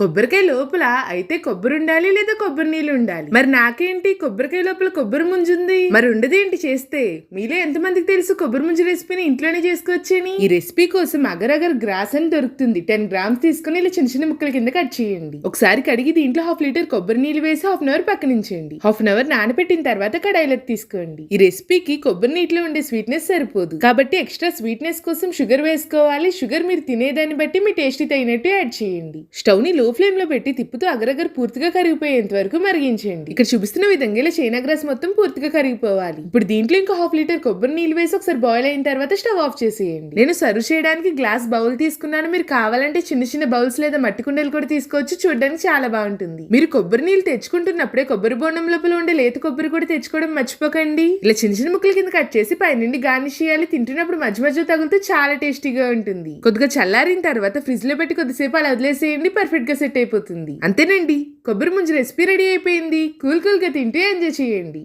కొబ్బరికాయ లోపల అయితే కొబ్బరి ఉండాలి లేదా కొబ్బరి నీళ్ళు ఉండాలి? మరి నాకేంటి? కొబ్బరికాయ లోపల కొబ్బరి ముంజుంది మరి ఉండదేంటి చేస్తే? మీలో ఎంతమందికి తెలుసు కొబ్బరి ముంజు రెసిపీని ఇంట్లోనే చేసుకోవచ్చని? ఈ రెసిపీ కోసం అగర్ అగర్ గ్రాస్ అని దొరుకుతుంది. టెన్ గ్రామ్స్ తీసుకుని ఇలా చిన్న చిన్న ముక్కల కింద కట్ చేయండి. ఒకసారి కడిగి దీంట్లో హాఫ్ లీటర్ కొబ్బరి నీళ్ళు వేసి హాఫ్ అన్ అవర్ పక్కనించండి హాఫ్ అన్ అవర్ నానబెట్టిన తర్వాత కడాయిలోకి తీసుకోండి. ఈ రెసిపీకి కొబ్బరి నీటిలో ఉండే స్వీట్నెస్ సరిపోదు. కాబట్టి ఎక్స్ట్రా స్వీట్నెస్ కోసం షుగర్ వేసుకోవాలి. షుగర్ మీరు తినేదాన్ని బట్టి మీ టేస్ట్ తగినట్టు యాడ్ చేయండి. స్టవ్ని లో ఫ్లేమ్లో పెట్టి తిప్పుతూ అగరగర పూర్తిగా కరిగిపోయేంత వరకు మరిగించండి. ఇక్కడ చూపిస్తున్న విధంగా ఇలా చైనా గ్రాస్ మొత్తం పూర్తిగా కరిగిపోవాలి. ఇప్పుడు దీంట్లో ఇంకా హాఫ్ లీటర్ కొబ్బరి నీళ్ళు వేసి ఒకసారి బాయిల్ అయిన తర్వాత స్టవ్ ఆఫ్ చేసేయండి. నేను సర్వ్ చేయడానికి గ్లాస్ బౌల్ తీసుకున్నాను. మీరు కావాలంటే చిన్న చిన్న బౌల్స్ లేదా మట్టి కుండలు కూడా తీసుకోవచ్చు. చూడడానికి చాలా బాగుంటుంది. మీరు కొబ్బరి నీళ్ళు తెచ్చుకుంటున్నప్పుడే కొబ్బరి బోండం లోపల ఉండే లేత కొబ్బరి కూడా తెచ్చుకోవడం మర్చిపోకండి. ఇలా చిన్న చిన్న ముక్కల కింద కట్ చేసి పైనుండి గార్నిష్ చేయాలి. తింటున్నప్పుడు మధ్య మధ్య తగులుతూ చాలా టేస్టీగా ఉంటుంది. కొద్దిగా చల్లారిన తర్వాత ఫ్రిడ్జ్లో పెట్టి కొద్దిసేపు అలా వదిలేసేయండి. పర్ఫెక్ట్ గా సెట్ అయిపోతుంది. అంతేనండి. కొబ్బరి ముంజు రెసిపీ రెడీ అయిపోయింది. కూల్ కూల్గా తింటే తింటూ ఎంజాయ్ చేయండి.